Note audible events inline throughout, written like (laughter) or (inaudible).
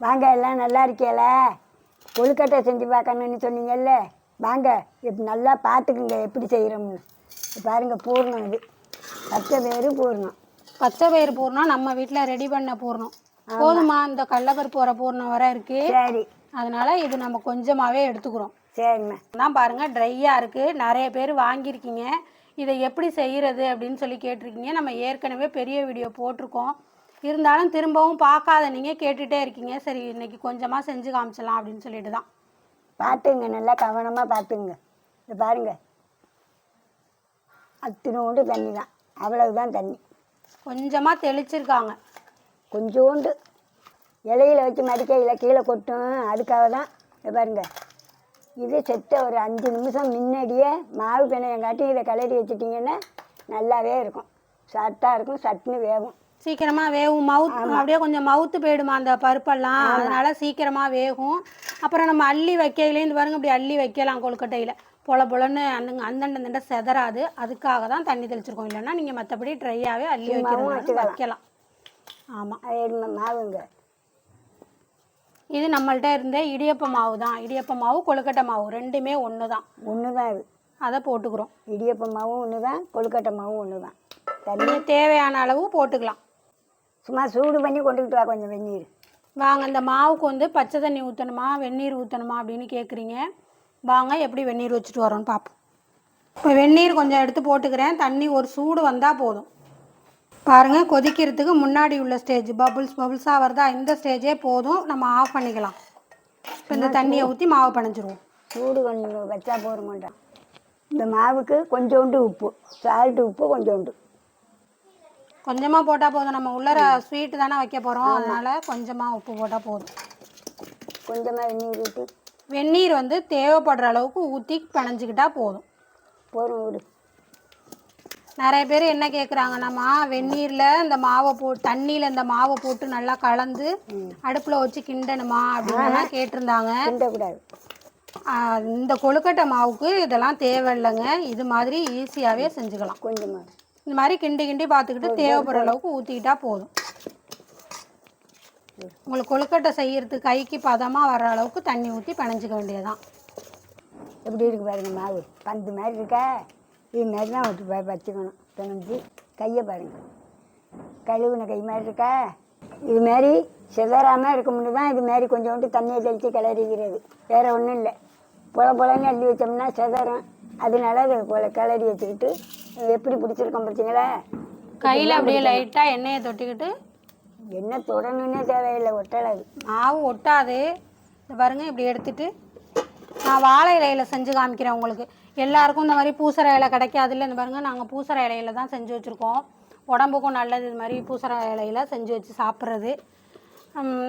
வாங்க எல்லாம் நல்லா இருக்கீல கொழுக்கட்டை செஞ்சு பார்க்கணும்னு சொன்னீங்கல்ல? வாங்க இப்போ நல்லா பார்த்துக்குங்க எப்படி செய்கிறோம்னு பாருங்க பூர்ணம் இது. பச்சை பேர் பூர்ணம். பச்சை பயிறு பூர்ணம் நம்ம வீட்டில் ரெடி பண்ண பூர்ணம். போதுமா இந்த கடலப்பருப்பு வர பூர்ணம் வர இருக்கு. சரி. அதனால இது நம்ம கொஞ்சமாவே எடுத்துக்கிறோம். சரிம்மா. தான் பாருங்க ட்ரையாக இருக்கு. நிறைய பேர் வாங்கியிருக்கீங்க. இதை எப்படி செய்யறது அப்படின்னு சொல்லி கேட்டிருக்கீங்க. நம்ம ஏற்கனவே பெரிய வீடியோ போட்டிருக்கோம். இருந்தாலும் திரும்பவும் பார்க்காத நீங்கள் கேட்டுகிட்டே இருக்கீங்க. சரி இன்னைக்கு கொஞ்சமாக செஞ்சு காமிச்சிடலாம் அப்படின்னு சொல்லிட்டு தான். பார்த்துங்க நல்லா கவனமாக பார்த்துங்க இது பாருங்க. அத்தினோண்டு தண்ணி தான். அவ்வளவுதான் தண்ணி. கொஞ்சமாக தெளிச்சிருக்காங்க. கொஞ்சோண்டு. இலையில வச்சு மடிக்கையில் கீழே கொட்டும். அதுக்காக தான் இது பாருங்க. இது செத்த ஒரு அஞ்சு நிமிஷம் முன்னாடியே மாவு பிணையம் காட்டி இதை கிளறி வச்சிட்டிங்கன்னா நல்லாவே இருக்கும். சட்டாக இருக்கும் சட்டுன்னு வேகும். சீக்கிரமா வேகும் மவுத் அப்படியே கொஞ்சம் மவுத்து போயிடுமா அந்த பருப்பெல்லாம். அதனால சீக்கிரமா வேகும். அப்புறம் நம்ம அள்ளி வைக்கையிலே இந்த பாருங்க இப்படி அள்ளி வைக்கலாம் கொழுக்கட்டையில். பொல பொலன்னு அந்த அந்தண்ட அந்தண்ட செதறாது. அதுக்காக தான் தண்ணி தெளிச்சிருக்கோம். இல்லைன்னா நீங்கள் மற்றபடி ட்ரையாகவே அள்ளி வைக்கிறது வைக்கலாம். ஆமாம் மாவுங்க? இது நம்மள்ட்ட இருந்த இடியப்ப மாவு தான். இடியப்ப மாவு கொழுக்கட்டை மாவு ரெண்டுமே ஒன்று தான் ஒன்று தான் இது. அதை போட்டுக்கிறோம். இடியப்ப மாவும் ஒன்று தான் கொழுக்கட்டை மாவும் ஒன்று தான் தண்ணி தேவையான அளவு போட்டுக்கலாம். சும்மா சூடு பண்ணி கொண்டுக்கிட்டு வா கொஞ்சம் வெந்நீர். வாங்க இந்த மாவுக்கு வந்து பச்சை தண்ணி ஊற்றணுமா வெந்நீர் ஊற்றணுமா அப்படின்னு கேட்குறீங்க வாங்க எப்படி வெந்நீர் வச்சுட்டு வரோன்னு பார்ப்போம் இப்போ வெந்நீர் கொஞ்சம் எடுத்து போட்டுக்கிறேன். தண்ணி ஒரு சூடு வந்தால் போதும். பாருங்கள் கொதிக்கிறதுக்கு முன்னாடி உள்ள ஸ்டேஜ் பபுள்ஸ் பபுள்ஸாக வருதா இந்த ஸ்டேஜே போதும். நம்ம ஆஃப் பண்ணிக்கலாம். இப்போ இந்த தண்ணியை ஊற்றி மாவு பிணைஞ்சிருவோம் சூடு கொஞ்சம் வச்சா போற மாட்டோம் இந்த மாவுக்கு கொஞ்சோண்டு உப்பு சால்ட்டு உப்பு கொஞ்சோண்டு. கொஞ்சமாக போட்டால் போதும். நம்ம உள்ளர ஸ்வீட்டு தானே வைக்க போகிறோம் அதனால் கொஞ்சமாக உப்பு போட்டால் போதும். கொஞ்சமாக வெந்நீர் ஊற்றி வெந்நீர் வந்து தேவைப்படுற அளவுக்கு ஊற்றி பிணைஞ்சிக்கிட்டா போதும். போதும் விடு. நிறைய பேர் என்ன கேட்குறாங்கன்னாம்மா வெந்நீரில் இந்த மாவை போ தண்ணியில் இந்த மாவை போட்டு நல்லா கலந்து அடுப்பில் வச்சு கிண்டணுமா? அப்படின்லாம் கேட்டிருந்தாங்க. கிண்டக்கூடாது. இந்த கொழுக்கட்டை மாவுக்கு இதெல்லாம் தேவையில்லைங்க. இது மாதிரி ஈஸியாகவே செஞ்சுக்கலாம். கொஞ்சமாக இந்த மாதிரி கிண்டி கிண்டி பார்த்துக்கிட்டு தேவைப்படுற அளவுக்கு ஊற்றிக்கிட்டா போதும். உங்களுக்கு கொழுக்கட்டை செய்யறதுக்கு கைக்கு பதமாக வர அளவுக்கு தண்ணி ஊற்றி பிணைஞ்சிக்க வேண்டியதுதான். எப்படி இருக்கு பாருங்க மாவு? பந்து மாதிரி இருக்கா? இது மாதிரி தான் விட்டு வச்சுக்கணும். பிணைஞ்சு கையை பாருங்க. கழுவுன கை மாதிரி இருக்கா? இது மாதிரி சிதறாமல் இருக்கணும்னு தான் இது மாதிரி கொஞ்சோண்டு தண்ணியை தெளித்து கிளறிக்கிறது. வேற ஒன்றும் இல்லை. புல புலன்னு அள்ளி வச்சோம்னா சிதறும். அதனால அதை கொல- கிளறி வச்சுக்கிட்டு எப்படி பிடிச்சிருக்கோம் பார்த்தீங்களா கையில் அப்படியே லைட்டாக எண்ணெயை தொட்டிக்கிட்டு என்ன தொடணுன்னே தேவையில்லை ஒட்டலாது மாவு ஒட்டாது. இந்த பாருங்க இப்படி எடுத்துட்டு நான் வாழை இலையில செஞ்சு காமிக்கிறேன் உங்களுக்கு. எல்லாருக்கும் இந்த மாதிரி பூசற இலை கிடைக்காதுல்ல இந்த பாருங்க நாங்கள் பூசற இலையில தான் செஞ்சு வச்சுருக்கோம். உடம்புக்கும் நல்லது இது மாதிரி பூசற இலையில செஞ்சு வச்சு சாப்பிட்றது.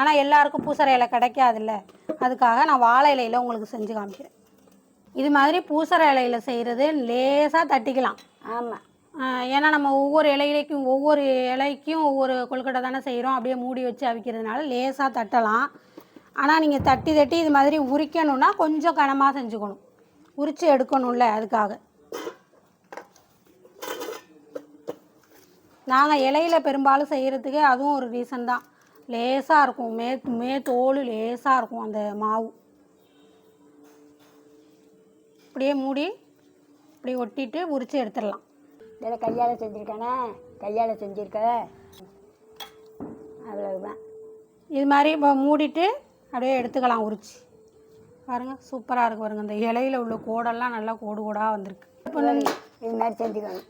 ஆனால் எல்லாருக்கும் பூசற இலை கிடைக்காதுல்ல. அதுக்காக நான் வாழை இலையில உங்களுக்கு செஞ்சு காமிக்கிறேன். இது மாதிரி பூசற இலையில செய்கிறது லேசாக தட்டிக்கலாம். ஆமாம் ஏன்னா நம்ம ஒவ்வொரு இலையிலைக்கும் ஒவ்வொரு இலைக்கும் ஒவ்வொரு கொழுக்கட்டை தானே செய்கிறோம் அப்படியே மூடி வச்சு அவிக்கிறதுனால லேசாக தட்டலாம். ஆனால் நீங்கள் தட்டி தட்டி இது மாதிரி உரிக்கணும்னா கொஞ்சம் கனமாக செஞ்சுக்கணும். உரித்து எடுக்கணும்ல அதுக்காக. நாங்கள் இலையில பெரும்பாலும் செய்கிறதுக்கு அதுவும் ஒரு ரீசன் தான். லேசாக இருக்கும். மே மே தோல் லேசாக இருக்கும் அந்த மாவு. அப்படியே மூடி இப்படி ஒட்டிட்டு உரித்து எடுத்துடலாம். இதில் கையால் செஞ்சுருக்கானே? கையால் செஞ்சுருக்க. அவ்வளவுதான். இது மாதிரி இப்போ மூடிட்டு அப்படியே எடுத்துக்கலாம் உரிச்சு. பாருங்கள் சூப்பராக இருக்கு பாருங்க. இந்த இலையில உள்ள கோடெல்லாம் நல்லா கோடு கோடாக வந்திருக்கு. இப்போ இது மாதிரி செஞ்சுக்கணும்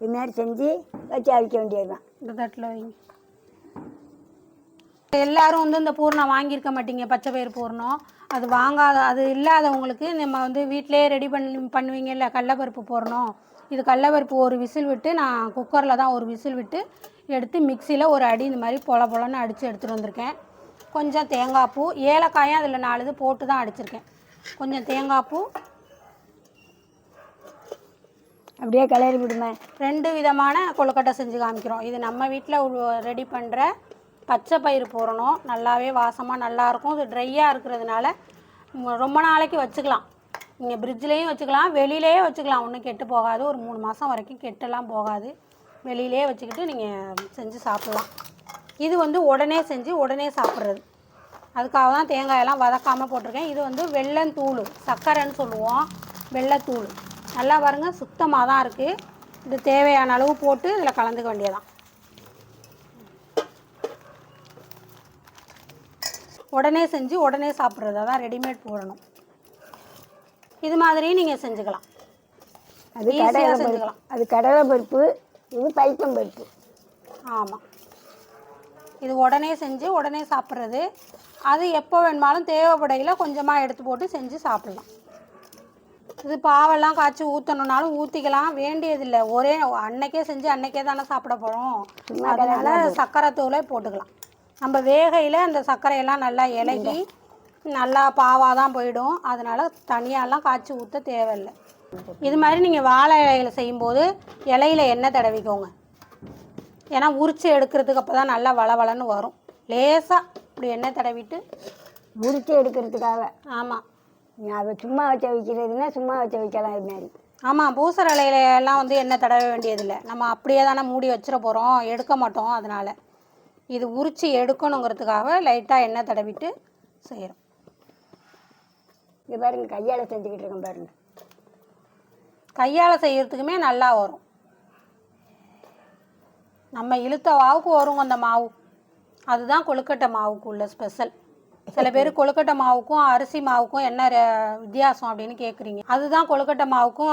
இது மாதிரி செஞ்சு வச்சு அவிக்க வேண்டியதுதான். இந்த தட்டில் வைங்க. எல்லாரும் வந்து இந்த பூர்ணம் வாங்கியிருக்க மாட்டீங்க பச்சை பயிர் பூர்ணம். அது வாங்காத அது இல்லாதவங்களுக்கு நம்ம வந்து வீட்டிலேயே ரெடி பண்ணி பண்ணுவீங்கல்ல கடலப்பருப்பு போடணும் இது கடலப்பருப்பு ஒரு விசில் விட்டு நான் குக்கரில் தான் ஒரு விசில் விட்டு எடுத்து மிக்சியில் ஒரு அடி இந்த மாதிரி பொல பொலன்னு அடித்து எடுத்துகிட்டு வந்திருக்கேன். கொஞ்சம் தேங்காய் பூ ஏலக்காயும் அதில் நாலு இது போட்டு தான் அடிச்சிருக்கேன். கொஞ்சம் தேங்காய் பூ. அப்படியே கிளறி விடுமே. ரெண்டு விதமான கொழுக்கட்டை செஞ்சு காமிக்கிறோம். இது நம்ம வீட்டில் ரெடி பண்ணுற பச்சை பயிறு போடணும். நல்லாவே வாசமாக நல்லாயிருக்கும் இது ட்ரையாக இருக்கிறதுனால ரொம்ப நாளைக்கு வச்சுக்கலாம். நீங்கள் ஃப்ரிட்ஜ்லேயும் வச்சுக்கலாம் வெளியிலேயே வச்சுக்கலாம். ஒன்றும் கெட்டு போகாது. ஒரு மூணு மாதம் வரைக்கும் கெட்டெல்லாம் போகாது. வெளியிலே வச்சுக்கிட்டு நீங்கள் செஞ்சு சாப்பிட்லாம். இது வந்து உடனே செஞ்சு உடனே சாப்பிட்றது. அதுக்காக தான் தேங்காயெல்லாம் வதக்காமல் போட்டிருக்கேன். இது வந்து வெள்ளந்தூள் சர்க்கரைன்னு சொல்லுவோம். வெள்ளைத்தூள். நல்லா பாருங்கள் சுத்தமாக தான் இருக்குது இது தேவையான அளவு போட்டு இதில் கலந்துக்க வேண்டியதான் உடனே செஞ்சு உடனே சாப்பிட்றது அதான் ரெடிமேட் போடணும். இது மாதிரியும் நீங்கள் செஞ்சுக்கலாம். அது கடலை செஞ்சுக்கலாம். அது கடலை பருப்பு இது பைத்தம் பருப்பு. ஆமாம் இது உடனே செஞ்சு உடனே சாப்பிட்றது. அது எப்போ வேணுமாலும் தேவைப்படையில் கொஞ்சமாக எடுத்து போட்டு செஞ்சு சாப்பிட்லாம். இது பாவெல்லாம் காய்ச்சி ஊற்றணுன்னாலும் ஊற்றிக்கலாம் வேண்டியதில்லை. ஒரே அன்னைக்கே செஞ்சு அன்னைக்கே தானே சாப்பிட போகிறோம் அதனால சர்க்கரை தூளே போட்டுக்கலாம். நம்ம வேகையில் அந்த சர்க்கரையெல்லாம் நல்லா இலகி நல்லா பாவாக தான் போயிடும். அதனால் தனியாலாம் காய்ச்சி ஊற்ற தேவையில்லை. இது மாதிரி நீங்கள் வாழை இலையில செய்யும்போது இலையில எண்ணெய் தடவிக்கோங்க. ஏன்னா உரிச்சு எடுக்கிறதுக்கு அப்போ தான் நல்லா வளவளன்னு வரும். லேசாக இப்படி எண்ணெய் தடவிட்டு முறிச்சு எடுக்கிறதுக்காக? ஆமாம் அதை சும்மா வச்ச வைக்கிறதுன்னா சும்மா வச்ச வைக்கலாம் இது மாதிரி. ஆமாம் பூசர இலையில எல்லாம் வந்து எண்ணெய் தடவ வேண்டியதில்லை. நம்ம அப்படியே தானே மூடி வச்சிட போகிறோம் எடுக்க மாட்டோம் அதனால். இது உரிச்சு எடுக்கணுங்கிறதுக்காக லைட்டாக எண்ணெய் தடவிட்டு செய்கிறோம் இது பாருங்க கையால் செஞ்சுக்கிட்டு இருக்கேன் பாருங்க. கையால் செய்யறதுக்குமே நல்லா வரும். நம்ம இழுத்த மாவுக்கு வருங்க அந்த மாவு. அதுதான் கொழுக்கட்டை மாவுக்கு உள்ள ஸ்பெஷல் சில பேர் கொழுக்கட்டை மாவுக்கும் அரிசி மாவுக்கும் என்ன வித்தியாசம் அப்படின்னு கேட்குறீங்க அதுதான் கொழுக்கட்டை மாவுக்கும்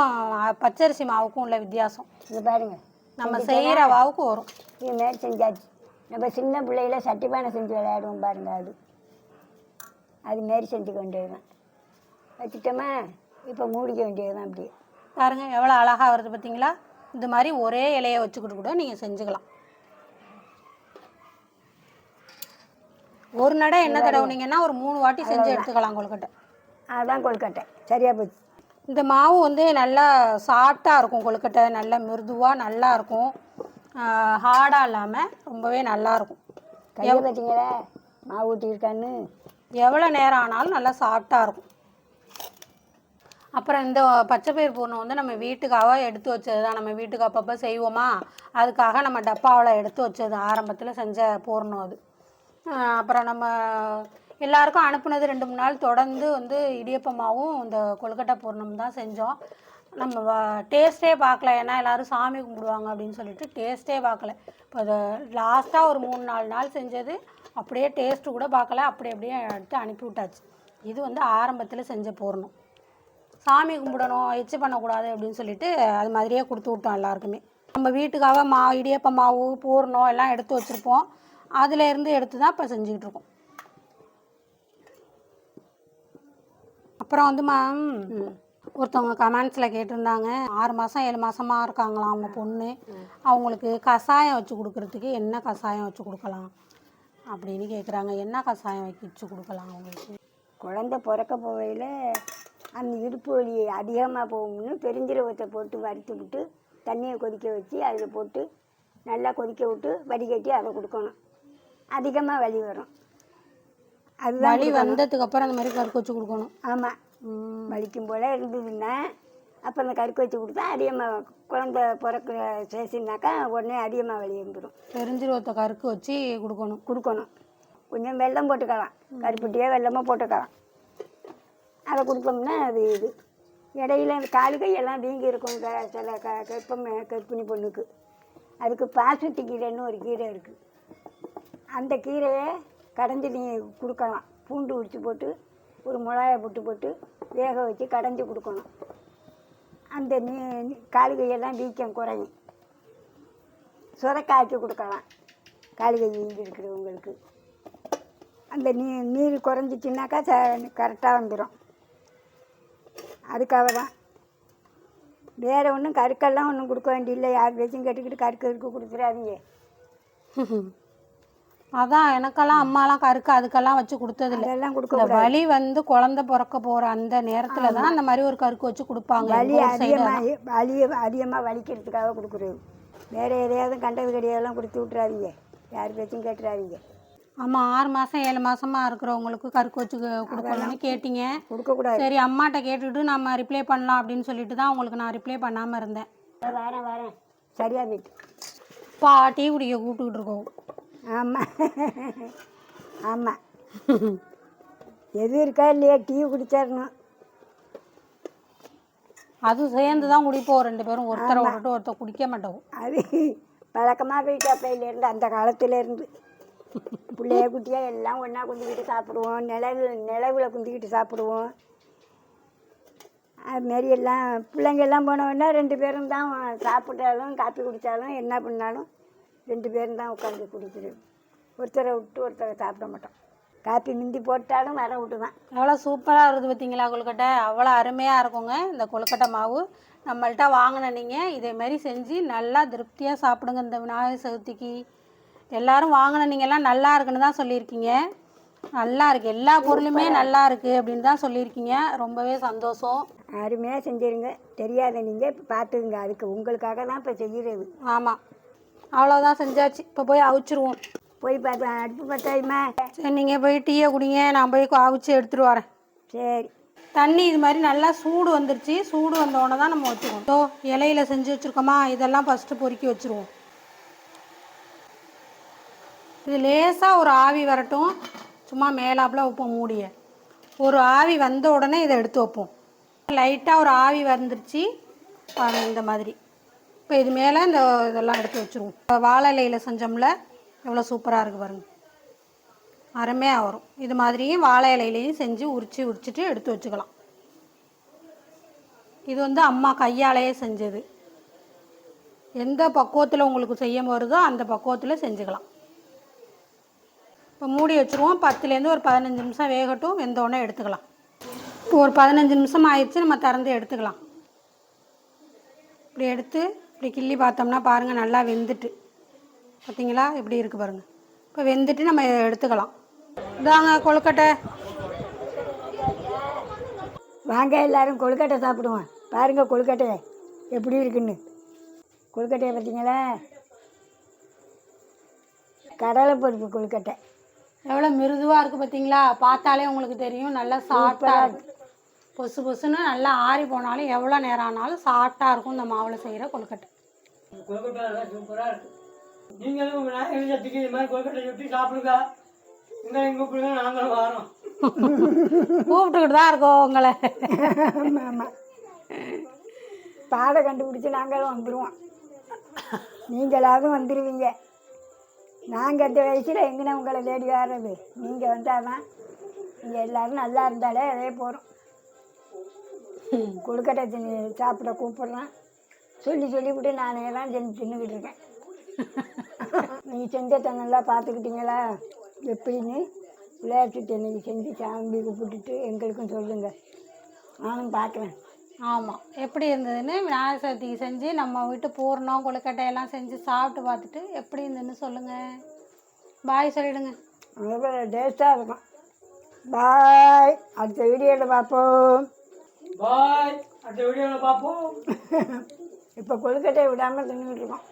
பச்சரிசி மாவுக்கும் உள்ள வித்தியாசம். இது பாருங்க. நம்ம செய்கிற மாவுக்கு வரும். இது மாரி செஞ்சாச்சு. நம்ம சின்ன பிள்ளையில சட்டி பானை செஞ்சு விளையாடுவோம் பாருங்க அது. அது மாரி செஞ்சு கொண்டு வருவேன் வச்சுட்டோமா? இப்போ மூடிக்க வேண்டியதுதான் அப்படியே. பாருங்க எவ்வளோ அழகாக வருது பார்த்தீங்களா இந்த மாதிரி ஒரே இலையை வச்சுக்கிட்டு கூட நீங்கள் செஞ்சுக்கலாம். ஒரு நடை என்ன தடவுனீங்கன்னா ஒரு மூணு வாட்டி செஞ்சு எடுத்துக்கலாம் கொழுக்கட்டை. அதுதான் கொழுக்கட்டை. சரியா போச்சு. இந்த மாவு வந்து நல்லா சாஃப்டாக இருக்கும் கொழுக்கட்டை நல்லா மிருதுவாக நல்லா இருக்கும். ஹார்டாக இல்லாமல் ரொம்பவே நல்லா இருக்கும் கையை பார்த்தீங்களா மாவு ஊற்றிருக்கான்னு எவ்வளோ நேரம் ஆனாலும் நல்லா சாஃப்டாக இருக்கும். அப்புறம் இந்த பச்சைப்பயிர் பூர்ணம் வந்து நம்ம வீட்டுக்காக எடுத்து வச்சது தான் நம்ம வீட்டுக்கு அப்பப்போ செய்வோமா? அதுக்காக நம்ம டப்பாவில் எடுத்து வச்சது ஆரம்பத்தில் செஞ்ச பூர்ணம் அது. அப்புறம் நம்ம எல்லாருக்கும் அனுப்புனது ரெண்டு மூணு நாள் தொடர்ந்து வந்து இடியப்பமாவும் இந்த கொழுக்கட்டை பூர்ணம் தான் செஞ்சோம். நம்ம டேஸ்ட்டே பார்க்கல. ஏன்னா எல்லாரும் சாமி கும்பிடுவாங்க அப்படின்னு சொல்லிட்டு டேஸ்ட்டே பார்க்கல. இப்போ அதை லாஸ்ட்டாக ஒரு மூணு நாலு நாள் செஞ்சது அப்படியே டேஸ்ட்டு கூட பார்க்கல. அப்படி அப்படியே எடுத்து அனுப்பி விட்டாச்சு. இது வந்து ஆரம்பத்தில் செஞ்ச போடணும் சாமி கும்பிடணும் எச்சு பண்ணக்கூடாது அப்படின்னு சொல்லிட்டு அது மாதிரியே கொடுத்து விட்டோம் எல்லாருக்குமே. நம்ம வீட்டுக்காக மா இடியப்ப மாவு பூர்ணம் எல்லாம் எடுத்து வச்சுருப்போம். அதுலேருந்து எடுத்து தான் இப்போ செஞ்சுக்கிட்டு இருக்கோம். அப்புறம் வந்து மேம் ஒருத்தவங்க கமெண்ட்ஸில் கேட்டிருந்தாங்க. ஆறு மாதம் ஏழு மாதமாக இருக்காங்களாம் அவங்க பொண்ணு. அவங்களுக்கு கஷாயம் வச்சு கொடுக்கறதுக்கு என்ன கஷாயம் வச்சு கொடுக்கலாம் அப்படின்னு கேட்குறாங்க என்ன கஷாயம் வச்சு கொடுக்கலாம் அவங்களுக்கு? குழந்த பிறக்க போகையில் அந்த இடுப்பு வலி அதிகமாக போகும்னு பெருஞ்சீரகத்தை போட்டு வறுத்து விட்டு தண்ணியை கொதிக்க வச்சு அதில் போட்டு நல்லா கொதிக்க விட்டு வடிகட்டி அதை கொடுக்கணும். அதிகமாக வலி வரும். அதுதான் வலி வந்ததுக்கு அப்புறம் அந்த மாதிரி கருக்கு வச்சு கொடுக்கணும். ஆமாம் வலிக்கும் போல் இருந்ததுன்னா அப்போ அந்த கருக்கு வச்சு கொடுத்தா அதிகமாக குழந்த பிறக்கிற சேசினாக்கா உடனே அதிகமாக வலி வந்துடும் பெருஞ்சீரகத்தை கருக்கு வச்சு கொடுக்கணும். கொடுக்கணும். கொஞ்சம் வெல்லம் போட்டுக்கலாம். கருப்பட்டியோ வெல்லமோ போட்டுக்கலாம். அதை கொடுத்தோம்னா அது இது. இடையில இந்த காலு கையெல்லாம் வீங்கி இருக்கும் க- சில க கற்பம் கற்பிணி பொண்ணுக்கு. அதுக்கு பாசுத்தி கீரைன்னு ஒரு கீரை இருக்குது அந்த கீரையை கடைஞ்சி நீ கொடுக்கலாம். பூண்டு உரித்து போட்டு ஒரு மிளகாய புட்டு போட்டு வேக வச்சு கடைஞ்சி கொடுக்கணும். அந்த நீ காலிகையெல்லாம் வீக்கம் குறையும். சுரக்காய்ச்சி கொடுக்கலாம். காலுகை வீங்கி இருக்கிறவங்களுக்கு அந்த நீ நீர் குறைஞ்சிச்சின்னாக்கா ச கரெக்டாக வந்துடும் அதுக்காக தான். வேறு ஒன்றும் கருக்கெல்லாம் ஒன்றும் கொடுக்க வேண்டியதில்லை யார் பேச்சும் கேட்டுக்கிட்டு கருக்கு கருக்கு கொடுத்துடாதீங்க (laughs) அதான் எனக்கெல்லாம் அம்மாலாம் கருக்கு அதுக்கெல்லாம் வச்சு கொடுத்ததில்ல. அதெல்லாம் கொடுக்க இந்த வலி வந்து குழந்தை பிறக்க போற அந்த நேரத்துல தான் அந்த மாதிரி ஒரு கருக்கு வச்சு கொடுப்பாங்க வலி ஊர் side அதிகமாக வலி அதிகமாக வலிக்கிறதுக்காக கொடுக்குறது வேறு எதையாவது கண்டது கடையெல்லாம் கொடுத்து விட்றாதீங்க யார் பேச்சும் கேட்டுறாதீங்க. ஆமா ஆறு மாசம் ஏழு மாசமா இருக்கிறவங்களுக்கு கருக்கு வச்சு கு- கொடுக்கணும்னு கேட்டீங்க. கொடுக்கக்கூடாது சரி அம்மாட்ட கேட்டுட்டு நம்ம ரிப்ளை பண்ணலாம் அப்படின்னு சொல்லிட்டு தான் உங்களுக்கு நான் ரிப்ளை பண்ணாம இருந்தேன். வரேன் வரேன். சரியா போயிட்டு. பா டீ குடிக்க கூப்பிட்டுக்கிட்டு இருக்கோம். ஆமாம் ஆமாம் எது இருக்கா இல்லையா? டீ குடிச்சிடணும் அது சேர்ந்து தான் குடிப்போம். ரெண்டு பேரும் ஒருத்தரை விட்டுட்டு ஒருத்தர் குடிக்க மாட்டோம். அது பழக்கமாக போயிட்டு அப்பையிலேருந்து அந்த காலத்துலேருந்து பிள்ளைய குட்டியாக எல்லாம் ஒன்றா குந்திக்கிட்டு சாப்பிடுவோம். நிலவு நிலவில் குந்திக்கிட்டு சாப்பிடுவோம். அதுமாரி எல்லாம் பிள்ளைங்க எல்லாம் போன உடனே ரெண்டு பேரும் தான் சாப்பிட்டாலும் காப்பி குடித்தாலும் என்ன பண்ணாலும் ரெண்டு பேரும் தான் உட்காந்து குடிக்கிறது ஒருத்தரை விட்டு ஒருத்தரை சாப்பிட மாட்டோம். காப்பி மிந்தி போட்டாலும் வர விட்டு தான் எவ்வளோ சூப்பராக இருக்குது பார்த்தீங்களா கொழுக்கட்டை? அவ்வளோ அருமையாக இருக்குங்க இந்த கொழுக்கட்டை மாவு. நம்மள்ட்ட வாங்கின நீங்கள் இதேமாரி செஞ்சு நல்லா திருப்தியாக சாப்பிடுங்க இந்த விநாயகர் சதுர்த்திக்கு. எல்லாரும் வாங்கின நீங்கள்லாம் நல்லா இருக்குன்னு தான் சொல்லியிருக்கீங்க. நல்லா இருக்குது எல்லா பொருளுமே நல்லா இருக்குது அப்படின்னு தான் சொல்லியிருக்கீங்க. ரொம்பவே சந்தோஷம். அருமையாக செஞ்சிருங்க. தெரியாத நீங்கள் இப்போ பார்த்துக்குங்க. அதுக்கு உங்களுக்காக தான் இப்போ செய்கிறது ஆமாம் அவ்வளோதான் செஞ்சாச்சு. இப்போ போய் அவிச்சிருவோம். போய் பார்த்து அடுப்பு பத்தாயுமா சரி நீங்கள் போய் டீயை குடிங்க. நான் போய் அவிச்சு எடுத்துகிட்டு வரேன். சரி. தண்ணி இது மாதிரி நல்லா சூடு வந்துருச்சு. சூடு வந்தோடனே தான் நம்ம வச்சுருவோம் ஸோ இலையில செஞ்சு வச்சுருக்கோமா? இதெல்லாம் ஃபஸ்ட்டு பொறுக்கி வச்சுருவோம். இது லேசாக ஒரு ஆவி வரட்டும். சும்மா மேலாப்பில் வைப்போம் மூடிய. ஒரு ஆவி வந்த உடனே இதை எடுத்து வைப்போம். லைட்டாக ஒரு ஆவி வந்துருச்சு. இந்த மாதிரி. இப்போ இது மேலே இந்த இதெல்லாம் எடுத்து வச்சுருவோம். இப்போ வாழை இலையில் செஞ்சோம்ல எவ்வளோ சூப்பராக இருக்குது பாருங்க. அருமையாக வரும். இது மாதிரியும் வாழை இலையிலையும் செஞ்சு உரித்து உரிச்சிட்டு எடுத்து வச்சுக்கலாம். இது வந்து அம்மா கையாலேயே செஞ்சது. எந்த பக்குவத்தில் உங்களுக்கு செய்ய வருதோ அந்த பக்குவத்தில் செஞ்சுக்கலாம். இப்போ மூடி வச்சுருவோம். பத்துலேருந்து ஒரு பதினஞ்சு நிமிஷம் வேகட்டும். வெந்தோடனே எடுத்துக்கலாம். இப்போ ஒரு பதினஞ்சு நிமிஷம் ஆயிடுச்சு. நம்ம திறந்து எடுத்துக்கலாம். இப்படி எடுத்து இப்படி கிள்ளி பார்த்தோம்னா பாருங்கள் நல்லா வெந்துட்டு. பார்த்தீங்களா இப்படி இருக்குது பாருங்கள் இப்போ வெந்துட்டு நம்ம எடுத்துக்கலாம். இதாங்க கொழுக்கட்டை. வாங்க எல்லாரும் கொழுக்கட்டை சாப்பிடுவோம். பாருங்க கொழுக்கட்டை எப்படி இருக்குன்னு. கொழுக்கட்டையை பார்த்தீங்களா? கடலைப்பருப்பு கொழுக்கட்டை. எவ்வளோ மிருதுவாக இருக்குது பார்த்தீங்களா பார்த்தாலே உங்களுக்கு தெரியும் நல்லா சாஃப்டாக இருக்கு. பொசு பொசுன்னு நல்லா ஆறி போனாலும் எவ்வளோ நேரம் ஆனாலும் சாஃப்டாக இருக்கும் இந்த மாவில் செய்கிற கொழுக்கட்டை. கொழுக்கட்டை எல்லாம் சூப்பராக இருக்கு. நீங்களும் விநாயகர் சதுர்த்திக்கு இது மாதிரி கொழுக்கட்டை சுட்டி சாப்பிடுங்க. எங்களையும் கூப்பிடுங்க நாங்களும் வரோம். கூப்பிட்டுக்கிட்டு தான் இருக்கோம் உங்களை. ஆமாம் ஆமாம் பாதை கண்டுபிடிச்சி நாங்களும் வந்துடுவோம் நீங்களாவது வந்துடுவீங்க நாங்கள் இந்த வயசில் எங்கன உங்களை தேடி வர்றது? நீங்கள் வந்தால் தான் நீங்கள் எல்லோரும் நல்லா இருந்தாலே அதே போகிறோம் கொழுக்கட்டை தின்னு சாப்பிட கூப்பிட்றேன். சொல்லி சொல்லிவிட்டு நானே தான் செஞ்சு தின்னுக்கிட்டு இருக்கேன். நீங்கள் செஞ்சதை நல்லா பார்த்துக்கிட்டீங்களா? எப்படின்னு விளையாட்டு இன்னைக்கு செஞ்சு சாமி கும்பிட்டுட்டு எங்களுக்கும் சொல்லுங்கள் நானும் பார்க்குறேன். ஆமாம் எப்படி இருந்ததுன்னு விநாயகர் சதுர்த்திக்கு செஞ்சு நம்ம வீட்டு பூர்ணம் கொழுக்கட்டை எல்லாம் செஞ்சு சாப்பிட்டு பார்த்துட்டு எப்படி இருந்ததுன்னு சொல்லுங்கள் பாய் சொல்லிடுங்க. ரொம்ப டேஸ்ட்டாக இருக்கும். பாய். அடுத்த வீடியோவில் பார்ப்போம். பாய். அடுத்த வீடியோவில் பார்ப்போம். (laughs) இப்போ கொழுக்கட்டையை விடாமல் தின்னுட்டு இருக்கோம்.